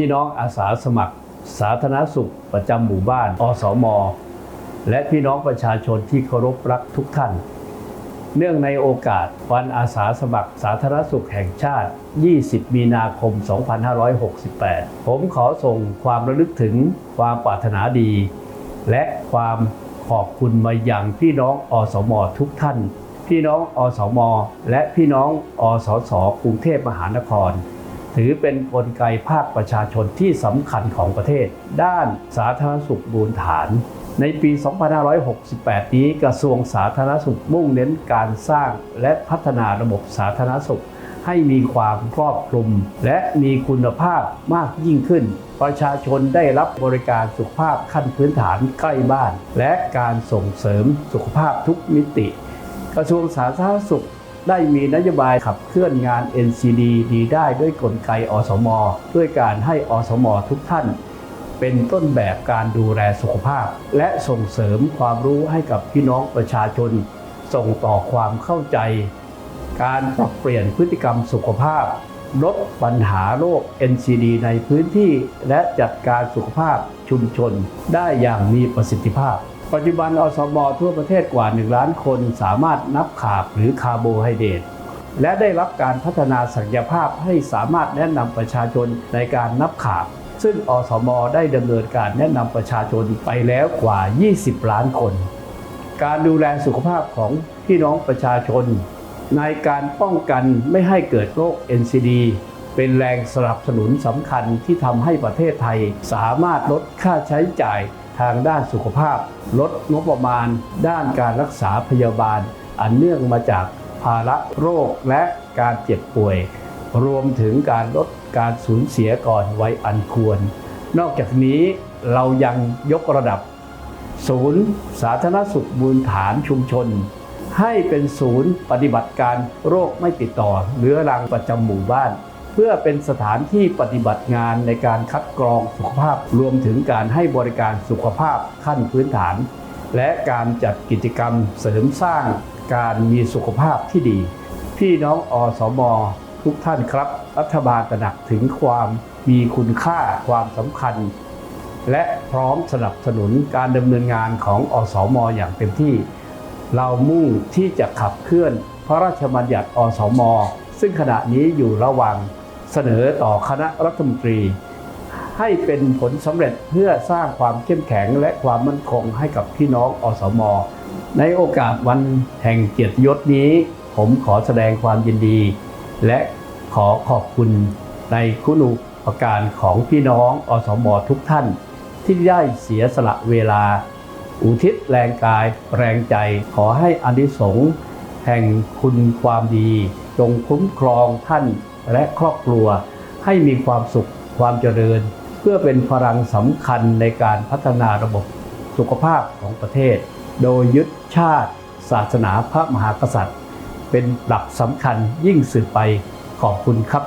พี่น้องอาสาสมัคร สาธารณสุขประจำหมู่บ้าน อสม และพี่น้องประชาชนที่เคารพรักทุกท่าน เนื่องในโอกาสวันอาสาสมัครสาธารณสุขแห่งชาติ 20 มีนาคม 2568 ผมขอส่งความระลึกถึงความปรารถนาดี และความขอบคุณมาอย่างพี่น้องอสมทุกท่าน พี่น้องอสม และพี่น้องอสสกรุงเทพมหานคร ถือเป็นกลไกภาคประชาชนที่สำคัญของประเทศ ด้านสาธารณสุขบูรฐาน ในปี 2568 นี้กระทรวงสาธารณสุขมุ่งเน้นการสร้างและพัฒนาระบบสาธารณสุข ให้มีความครอบคลุม และมีคุณภาพมากยิ่งขึ้น ประชาชนได้รับบริการสุขภาพขั้นพื้นฐานใกล้บ้าน และการส่งเสริมสุขภาพทุกมิติ กระทรวงสาธารณสุข ได้มีนโยบายขับเคลื่อนงาน NCD ดีได้ด้วยกลไกอสม ด้วยการให้อสม ทุกท่าน เป็นต้นแบบการดูแลสุขภาพ และส่งเสริมความรู้ให้กับพี่น้องประชาชน ส่งต่อความเข้าใจ การปรับเปลี่ยนพฤติกรรมสุขภาพ ลดปัญหาโรค NCD ในพื้นที่ และจัดการสุขภาพชุมชนได้อย่างมีประสิทธิภาพ ปัจจุบันอสมทั่วประเทศกว่า 1 ล้านคนสามารถนับขาบหรือคาร์โบไฮเดรตและได้รับการพัฒนาศักยภาพให้สามารถแนะนำประชาชนในการนับขาบ ซึ่งอสมได้ดำเนินการแนะนำประชาชนไปแล้วกว่า 20 ล้านคน การดูแลสุขภาพของพี่น้องประชาชน ในการป้องกันไม่ให้เกิดโรค NCD เป็นแรงสนับสนุนสำคัญที่ทำให้ประเทศไทยสามารถลดค่าใช้จ่าย ทางด้านสุขภาพ ลดงบประมาณ ด้านการรักษาพยาบาล อันเนื่องมาจากภาระโรคและการเจ็บป่วย รวมถึงการลดการสูญเสียก่อนวัยอันควร นอกจากนี้เรายังยกระดับ ศูนย์สาธารณสุขบูรฐานชุมชน ให้เป็นศูนย์ปฏิบัติการโรคไม่ติดต่อเรื้อรังประจำหมู่บ้าน พื่อเป็นสถานที่ปฏิบัติงานในการคัดกรองสุขภาพรวมถึงการให้บริการสุขภาพขั้นพื้นฐาน และการจัดกิจกรรมเสริมสร้างการมีสุขภาพที่ดี พี่น้องอสมทุกท่านครับ รัฐบาลตระหนักถึงความมีคุณค่าความสำคัญ และพร้อมสนับสนุนการดำเนินงานของอสมอย่างเต็มที่ เรามุ่งที่จะขับเคลื่อนพระราชบัญญัติอสม ซึ่งขณะนี้อยู่ระหว่าง เสนอต่อคณะรัฐมนตรี ให้เป็นผลสำเร็จเพื่อสร้างความเข้มแข็งและความมั่นคงให้กับพี่น้องอสม ในโอกาสวันแห่งเกียรติยศนี้ ผมขอแสดงความยินดี และขอขอบคุณในคุณูปการของพี่น้องอสมทุกท่าน ที่ได้เสียสละเวลา อุทิศแรงกายแรงใจขอให้อานิสงส์แห่งคุณความดี จงคุ้มครองท่าน และครอบครัวให้มีความสุขความเจริญ เพื่อเป็นพลังสำคัญในการพัฒนาระบบสุขภาพของประเทศ โดยยึดชาติศาสนาพระมหากษัตริย์ เป็นหลักสำคัญยิ่งสืบไปขอบคุณครับ